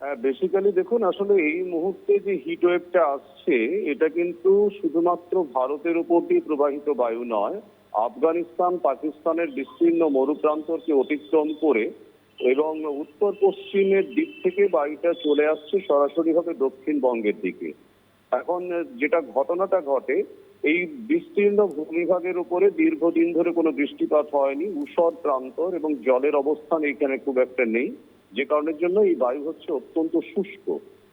Basically দেখুন, আসলে এই মুহূর্তে যে হিট ওয়েভটা আসছে, এটা কিন্তু শুধুমাত্র ভারতের উপর দিয়ে প্রবাহিত বায়ু নয়, আফগানিস্তান, পাকিস্তানের বিস্তীর্ণ মরুপ্রান্তরকে অতিক্রম করে এবং উত্তর পশ্চিমের দিক থেকে বায়ুটা চলে আসছে সরাসরি সরাসরিভাবে দক্ষিণবঙ্গের দিকে। এখন যেটা ঘটনাটা ঘটে, এই বিস্তীর্ণ ভূমিভাগের উপরে দীর্ঘদিন ধরে কোনো বৃষ্টিপাত হয়নি ঊষর প্রান্তর এবং জলের অবস্থান এখানে খুব একটা নেই। যে কারণের জন্য এই বায়ু হচ্ছে অত্যন্ত শুষ্ক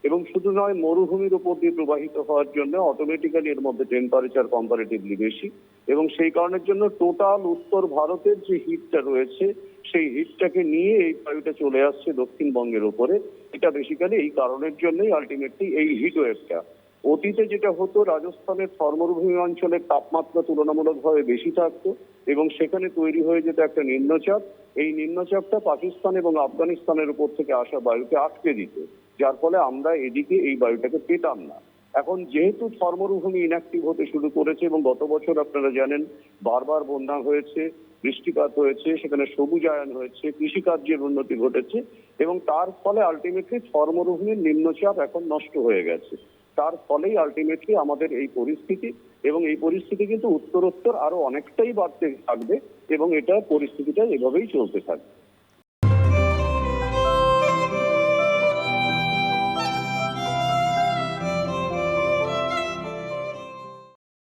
এবং শুধু নয়, মরুভূমির উপর দিয়ে প্রবাহিত হওয়ার জন্য অটোমেটিক্যালি এর মধ্যে টেম্পারেচার কম্পারেটিভলি বেশি এবং সেই কারণের জন্য টোটাল উত্তর ভারতের যে হিটটা রয়েছে, সেই হিটটাকে নিয়ে এই বায়ুটা চলে আসছে দক্ষিণবঙ্গের উপরে। এটা বেসিক্যালি এই কারণের জন্যই আলটিমেটলি এই হিট ওয়েভটা অতীতে যেটা হতো, রাজস্থানের থর্মরুভূমি অঞ্চলের তাপমাত্রা তুলনামূলকভাবে বেশি থাকতো এবং সেখানে তৈরি হয়ে যেত একটা নিম্নচাপ। এই নিম্নচাপটা পাকিস্তান এবং আফগানিস্তানের উপর থেকে আসা বায়ুকে আটকে দিত, যার ফলে আমরা এদিকে এই বায়ুটাকে পেতাম না। এখন যেহেতু থর্মরুভূমি ইনঅ্যাক্টিভ হতে শুরু করেছে এবং গত বছর আপনারা জানেন বারবার বন্যা হয়েছে, বৃষ্টিপাত হয়েছে, সেখানে সবুজায়ন হয়েছে, কৃষিকার্যের উন্নতি ঘটেছে এবং তার ফলে আলটিমেটলি থর্মরুভূমির নিম্নচাপ এখন নষ্ট হয়ে গেছে। তার ফলেই আলটিমেটলি আমাদের এই পরিস্থিতি এবং এই পরিস্থিতি কিন্তু উত্তরোত্তর আরও অনেকটাই বাড়তে থাকবে এবং এটা পরিস্থিতিটা এভাবেই চলতে থাকবে।